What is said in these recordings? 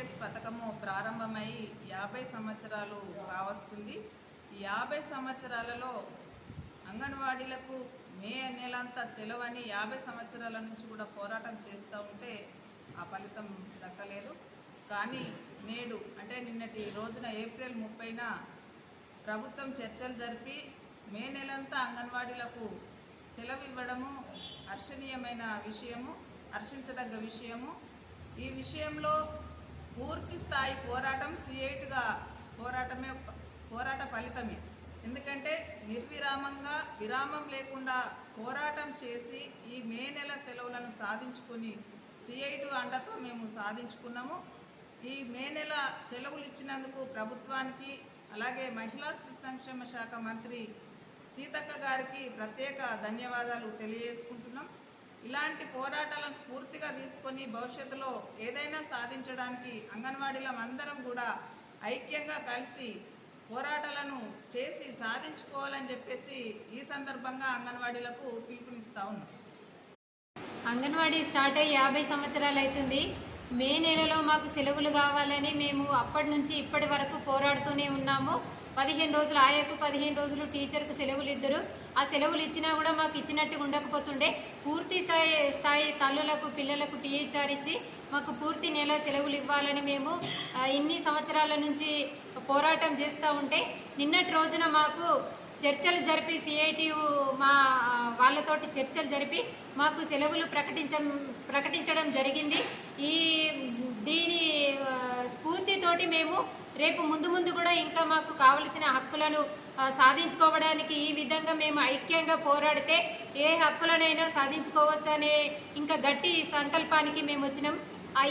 CDS పథకము ప్రారంభమై యాభై సంవత్సరాలు కావస్తుంది ఈ యాభై సంవత్సరాలలో అంగన్వాడీలకు మే నెలంతా సెలవని యాభై సంవత్సరాల నుంచి కూడా పోరాటం చేస్తూ ఉంటే ఆ ఫలితం దక్కలేదు. కానీ నేడు అంటే నిన్నటి రోజున ఏప్రిల్ ముప్పైన ప్రభుత్వం చర్చలు జరిపి మే నెలంతా అంగన్వాడీలకు సెలవు ఇవ్వడము హర్షణీయమైన విషయము హర్షించదగ్గ విషయము. ఈ విషయంలో స్థాయి పోరాటం సిఐటిగా పోరాటమే పోరాట ఫలితమే. ఎందుకంటే నిర్విరామంగా విరామం లేకుండా పోరాటం చేసి ఈ మే నెల సెలవులను సాధించుకొని సిఐటి అండతో మేము సాధించుకున్నాము. ఈ మే నెల సెలవులు ఇచ్చినందుకు ప్రభుత్వానికి అలాగే మహిళా శిశు సంక్షేమ శాఖ మంత్రి సీతక్క గారికి ప్రత్యేక ధన్యవాదాలు తెలియజేసుకుంటున్నాం. ఇలాంటి పోరాటాలను స్ఫూర్తిగా తీసుకొని భవిష్యత్తులో ఏదైనా సాధించడానికి అంగన్వాడీలం అందరం కూడా ఐక్యంగా కలిసి పోరాటాలను చేసి సాధించుకోవాలని చెప్పేసి ఈ సందర్భంగా అంగన్వాడీలకు పిలుపునిస్తా ఉన్నాం. అంగన్వాడీ స్టార్ట్ అయ్యి యాభై సంవత్సరాలు అవుతుంది. మే నెలలో మాకు సెలవులు కావాలని మేము అప్పటి నుంచి ఇప్పటి వరకు పోరాడుతూనే ఉన్నాము. పదిహేను రోజులు ఆయకు పదిహేను రోజులు టీచర్కు సెలవులు ఇద్దరు. ఆ సెలవులు ఇచ్చినా కూడా మాకు ఇచ్చినట్టు ఉండకపోతుండే. పూర్తి స్థాయి స్థాయి తల్లులకు పిల్లలకు టీహెచ్ఆర్ ఇచ్చి మాకు పూర్తి నెల సెలవులు ఇవ్వాలని మేము ఇన్ని సంవత్సరాల నుంచి పోరాటం చేస్తూ ఉంటే నిన్నటి రోజున మాకు చర్చలు జరిపి సిఐటియు మా వాళ్ళతోటి చర్చలు జరిపి మాకు సెలవులు ప్రకటించం ప్రకటించడం జరిగింది. ఈ దీని స్ఫూర్తితోటి మేము రేపు ముందు ముందు కూడా ఇంకా మాకు కావలసిన హక్కులను సాధించుకోవడానికి ఈ విధంగా మేము ఐక్యంగా పోరాడితే ఏ హక్కులనైనా సాధించుకోవచ్చు అనే ఇంకా గట్టి సంకల్పానికి మేము వచ్చినాం.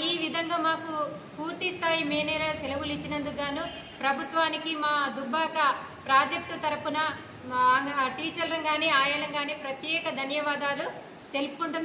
ఈ విధంగా మాకు పూర్తి స్థాయి మేనేర సెలవులు ఇచ్చినందుకు గాను ప్రభుత్వానికి మా దుబ్బాక ప్రాజెక్టు తరపున మా టీచర్లను కానీ ఆయాలను కానీ ప్రత్యేక ధన్యవాదాలు తెలుపుకుంటున్నాం.